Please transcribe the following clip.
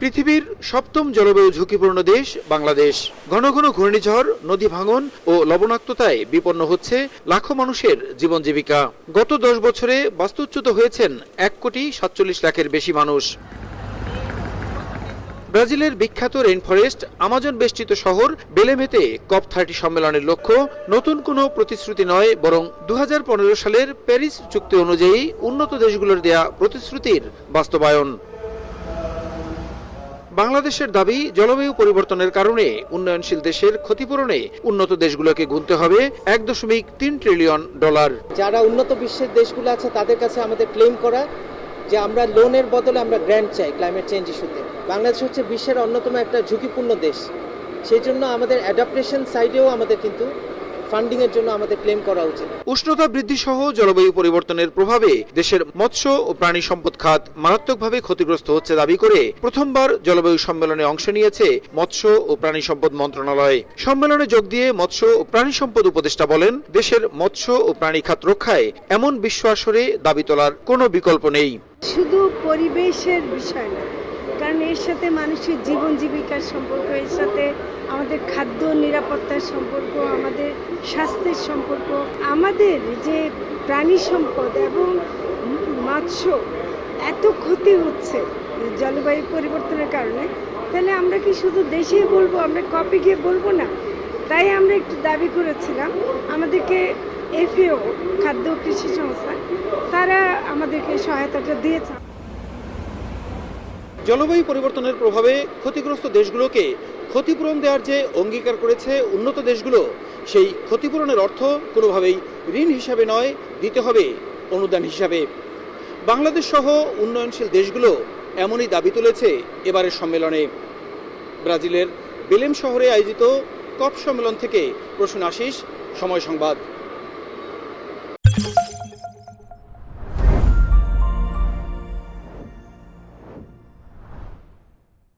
পৃথিবীর সপ্তম জলবায়ু ঝুঁকিপূর্ণ দেশ, বাংলাদেশ। ঘন ঘন ঘূর্ণিঝড়, নদী ভাঙন ও লবণাক্ততায় বিপন্ন হচ্ছে লাখো মানুষের জীবন জীবিকা। গত দশ বছরে বাস্তুচ্যুত হয়েছেন এক কোটি সাতচল্লিশ লাখের বেশি মানুষ। ব্রাজিলের বিখ্যাত রেইন ফরেস্ট আমাজন বেষ্টিত শহর, বেলেমেতে কপ থার্টি সম্মেলনের লক্ষ্য নতুন কোনো প্রতিশ্রুতি নয়, বরং দু হাজার পনেরো সালের প্যারিস চুক্তি অনুযায়ী উন্নত দেশগুলোর দেয়া প্রতিশ্রুতির বাস্তবায়ন। বাংলাদেশের দাবি জলবায়ু পরিবর্তনের কারণে উন্নয়নশীল দেশের ক্ষতিপূরণে উন্নত দেশগুলোকে গুনতে হবে এক দশমিক তিন ট্রিলিয়ন ডলার যারা উন্নত বিশ্বের দেশগুলো আছে, তাদের কাছে আমাদের ক্লেম করা যে আমরা লোনের বদলে আমরা গ্র্যান্ট চাই ক্লাইমেট চেঞ্জ ইস্যুতে বাংলাদেশ হচ্ছে বিশ্বের অন্যতম একটা ঝুঁকিপূর্ণ দেশ। সেই জন্য আমাদের অ্যাডাপ্টেশন সাইডেও আমাদের কিন্তু ফান্ডিংয়ের জন্য আমাদের ক্লেম করা উচিত। উষ্ণতা বৃদ্ধি সহ জলবায়ু পরিবর্তনের প্রভাবে দেশের মৎস্য ও প্রাণী সম্পদ খাত মারাত্মকভাবে ক্ষতিগ্রস্ত হচ্ছে দাবি করে প্রথমবার জলবায়ু সম্মেলনে অংশ নিয়েছে মৎস্য ও প্রাণী সম্পদ মন্ত্রণালয়। সম্মেলনে যোগ দিয়ে মৎস্য ও প্রাণী সম্পদ উপদেষ্টা বলেন দেশের মৎস্য ও প্রাণী খাত রক্ষায় এমন বিশ্ব আসরে দাবি তোলার কোনো বিকল্প নেই। শুধু পরিবেশের বিষয় না কারণ এর সাথে মানুষের জীবন জীবিকার সম্পর্ক, এর সাথে আমাদের খাদ্য নিরাপত্তার সম্পর্ক, আমাদের স্বাস্থ্যের সম্পর্ক, আমাদের যে প্রাণী সম্পদ এবং মৎস্য এত ক্ষতি হচ্ছে জলবায়ু পরিবর্তনের কারণে, তাহলে আমরা কি শুধু দেশেই বলব, আমরা কপি গিয়ে বলব না? তাই আমরা একটু দাবি করেছিলাম, আমাদেরকে এফএও, খাদ্য কৃষি সংস্থা, তারা আমাদেরকে সহায়তাটা দিয়েছে। জলবায়ু পরিবর্তনের প্রভাবে ক্ষতিগ্রস্ত দেশগুলোকে ক্ষতিপূরণ দেওয়ার যে অঙ্গীকার করেছে উন্নত দেশগুলো, সেই ক্ষতিপূরণের অর্থ কোনোভাবেই ঋণ হিসাবে নয়, দিতে হবে অনুদান হিসাবে। বাংলাদেশ সহ উন্নয়নশীল দেশগুলো এমনই দাবি তুলেছে এবারের সম্মেলনে। ব্রাজিলের বেলেম শহরে আয়োজিত কপ সম্মেলন থেকে প্রসূন আশিস সময় সংবাদ।